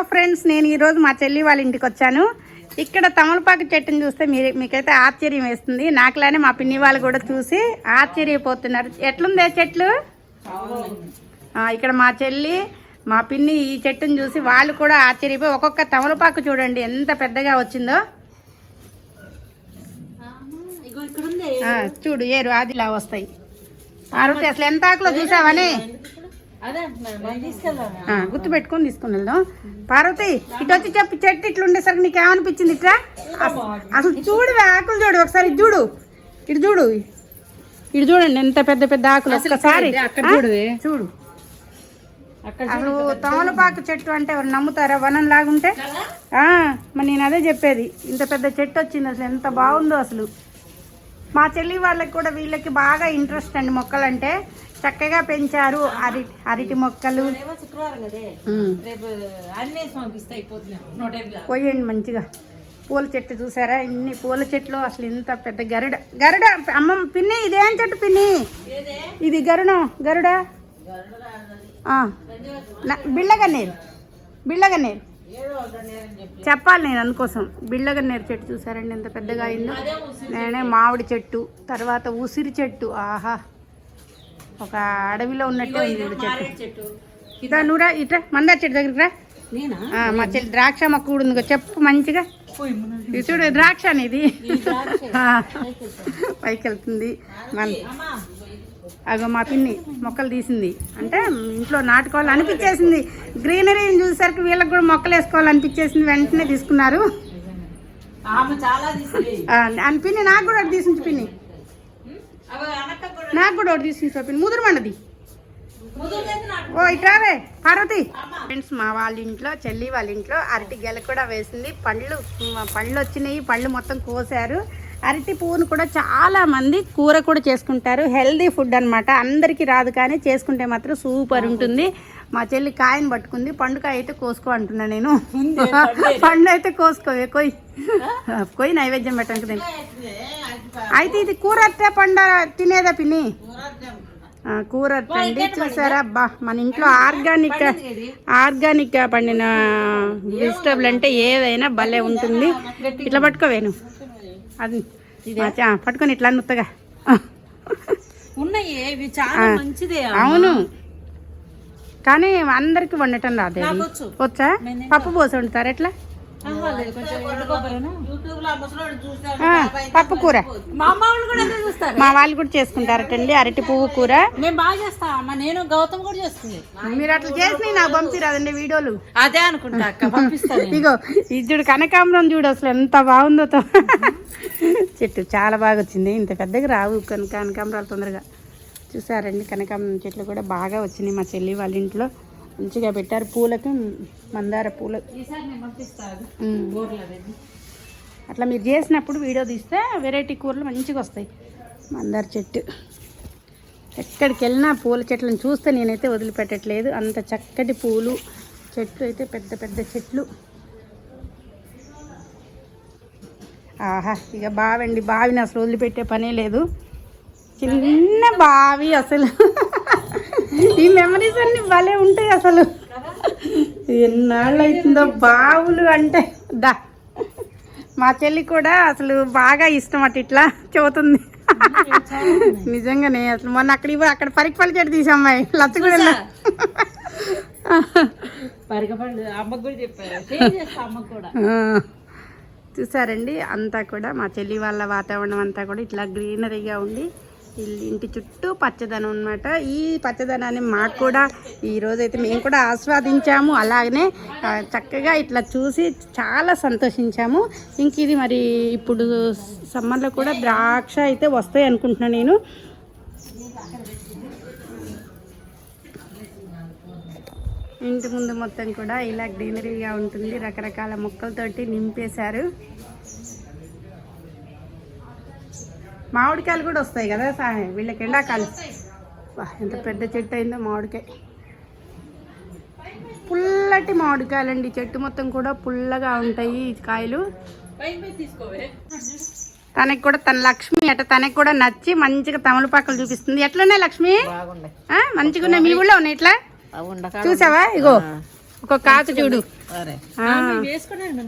Hello friends నేను ఈరోజు మా చెల్లి వాళ్ళ ఇంటికి వచ్చాను. ఇక్కడ తమలపాకు చెట్టుని చూస్తే మీరు మీకైతే ఆశ్చర్యం వేస్తుంది. నాకులానే మా పిన్ని వాళ్ళు కూడా చూసి ఆశ్చర్యపోతున్నారు. ఎట్లుందే చెట్లు? ఇక్కడ మా చెల్లి మా పిన్ని ఈ చెట్టుని చూసి వాళ్ళు కూడా ఆశ్చర్యపోయి ఒక్కొక్క తమలపాకు చూడండి ఎంత పెద్దగా వచ్చిందో. చూడు ఏరు ఆదిలా వస్తాయి. పార్వతి అసలు ఎంత ఆకులో చూసావని? గుర్తు పెట్టుకొని తీసుకుని వెళ్దాం. పార్వతి ఇటు వచ్చి చెప్పు చెట్టు ఇట్లా ఉండేసరికి నీకు ఏమనిపించింది ఇట్లా అస- అసలు చూడు ఆకులు చూడు ఒకసారి ఇటు చూడు. ఇటు చూడు. ఇటు చూడండి ఎంత పెద్ద పెద్ద ఆకులు ఒక్కసారి. అక్కడ ఆ? చూడువే. చూడు. అక్కడ అసలు తమలపాకు చెట్టు అంటే ఎవరు నమ్ముతారా? వనం లాగుంటే? ఆ, మరి నేను అదే చెప్పేది. ఇంత పెద్ద చెట్టు వచ్చింది అసలు ఎంత బాగుందో అసలు. మా చెల్లి వాళ్ళకి కూడా వీళ్ళకి బాగా ఇంట్రెస్ట్ అండి మొక్కలంటే. చక్కగా పెంచారు. అరటి అరటి మొక్కలు. పోయండి మంచిగా. పూల చెట్టు చూసారా? ఇన్ని పూల చెట్లు అసలు ఇంత పెద్ద గరుడ. గరుడ అమ్మ పిన్ని ఇదేం చెట్టు పిన్ని? ఇది గరుడం గరుడ? బిళ్ళగన్నేరు. బిళ్ళగన్నేరు. చెప్పాలి నేను అందుకోసం. బిళ్ళగన్నేరు చెట్టు చూసారండి ఎంత పెద్దగా అయిందో. నేనే మామిడి చెట్టు తర్వాత ఉసిరి చెట్టు. ఆహా. ఒక అడవిలో ఉన్నట్టు ఉంది చెట్టు. ఇదా నువ్వురా ఇట్రా మందార చెట్టు దగ్గరికి రా. నేనా? ఆ, మా చెల్లి ద్రాక్ష మొక్క కూడా ఉంది చెప్పు మంచిగా. చూడు. ద్రాక్ష అనేది. పైకి వెళ్తుంది మన అగో మా పిన్ని మొక్కలు తీసింది. అంటే ఇంట్లో నాటుకోవాలి అనిపించేసింది గ్రీనరీని చూసేసరికి వీళ్ళకి కూడా మొక్కలు వేసుకోవాలి అనిపించేసింది వెంటనే తీసుకున్నారు. అని పిన్ని నాకు కూడా తీసించు పిన్ని. నాకు కూడా ఒకటి తీసించు పిన్ని ముదురు మండది. ముదురులేదు నాకు. ఓ ఇట్రావే పార్వతి. ఫ్రెండ్స్ మా వాళ్ళ ఇంట్లో చెల్లి వాళ్ళ ఇంట్లో అరటి గెల కూడా వేసింది. పళ్ళు పళ్ళు వచ్చినాయి. పళ్ళు మొత్తం కోసారు. అరటి పువ్వును కూడా చాలా మంది కూర కూడా చేసుకుంటారు. హెల్దీ ఫుడ్ అన్నమాట. అందరికీ రాదు కానీ చేసుకుంటే మాత్రం సూపర్ ఉంటుంది. మా చెల్లి కాయని పట్టుకుంది. పండుకాయ అయితే కోసుకో అంటున్నా నేను. పండు అయితే కోసుకోవే కొయ్యి కొయ్యి నైవేద్యం పెట్టడానికి నేను అయితే ఇది కూర అట్టే పండ తినేదా పిన్ని? కూర అండి. చూసారా? అబ్బా మన ఇంట్లో ఆర్గానిక్ ఆర్గానిక్గా పండిన వెజిటబుల్ అంటే ఏదైనా భలే ఉంటుంది. ఇట్లా పట్టుకోవేను అది పట్టుకొని ఇట్లా నుత్తగా. ఉన్నాయి అవును. కానీ అందరికి వండటం రాదు. వచ్చు. పప్పు పోసి వండుతారు ఎట్లా? పప్పు కూర. మా వాళ్ళు కూడా అదే చూస్తారు? మా వాళ్ళు కూడా చేసుకుంటారటండి అరటి పువ్వు కూర. మేము బాగా చేస్తాం నేను గౌతమ్ కూడా చేస్తుంది. మీరు అట్లా చేసి నాకు పంపిరాదండి వీడియోలు. అదే అనుకుంటా ఇగో ఇది చూడు కనకాంబరం చూడు అసలు ఎంత బాగుందో తో- చెట్టు చాలా బాగా వచ్చింది ఇంత పెద్దగా రావు కన కనకాంబరాలు తొందరగా. చూసారండి కనకాంబరం చెట్లు కూడా బాగా వచ్చినాయి మా చెల్లి వాళ్ళ ఇంట్లో. మంచిగా పెట్టారు పూలకు మందార పూలు. అట్లా మీరు చేసినప్పుడు వీడియో తీస్తే వెరైటీ కూరలు మంచిగా వస్తాయి. మందార చెట్టు. ఎక్కడికి వెళ్ళినా పూల చెట్లను చూస్తే నేనైతే వదిలిపెట్టట్లేదు. అంత చక్కటి పూలు చెట్లు అయితే పెద్ద పెద్ద చెట్లు. ఆహా ఇక బావండి బావిని అసలు వదిలిపెట్టే పనే లేదు. చిన్న బావి అసలు. ఈ మెమరీస్ అన్ని భలే ఉంటాయి అసలు. ఎన్నాళ్ళు అవుతుందో బావులు అంటే దా. మా చెల్లి కూడా అసలు బాగా ఇష్టం అటు ఇట్లా చెబుతుంది. నిజంగానే అసలు మొన్న అక్కడ ఇవ్వ- అక్కడ పరికపల్లి చెట్టు తీసామ్మాయి లచ్చగూడ చూసారండి అంతా కూడా మా చెల్లి వాళ్ళ వాతావరణం అంతా కూడా ఇట్లా గ్రీనరీగా ఉండి ఇంటి చుట్టూ పచ్చదనం అన్నమాట. ఈ పచ్చదనాన్ని మాకు కూడా ఈరోజైతే మేము కూడా ఆస్వాదించాము. అలాగనే చక్కగా ఇట్లా చూసి చాలా సంతోషించాము. ఇంక ఇది మరి ఇప్పుడు సమ్మర్లో కూడా ద్రాక్ష అయితే వస్తాయి అనుకుంటున్నాను నేను. ఇంటి ముందు మొత్తం కూడా ఇలా గ్రీనరీగా ఉంటుంది. రకరకాల మొక్కలతోటి నింపేశారు. మామిడికాయలు కూడా వస్తాయి కదా సా- వీళ్ళకి ఎండాకాలం. ఎంత పెద్ద చెట్టు అయిందో మామిడికాయ. పుల్లటి మామిడికాయలు అండి చెట్టు మొత్తం కూడా పుల్లగా ఉంటాయి ఈ కాయలు. తనకి కూడా తన లక్ష్మి అట తనకి కూడా నచ్చి మంచిగా తమలపాకులు చూపిస్తుంది. ఎట్లున్నాయి లక్ష్మి? మంచిగా ఉన్నాయి మీ ఊళ్ళో ఉన్నాయి ఇట్లా? చూసావా? ఇగో ఒక కాకు చూడు. వేసుకున్నాను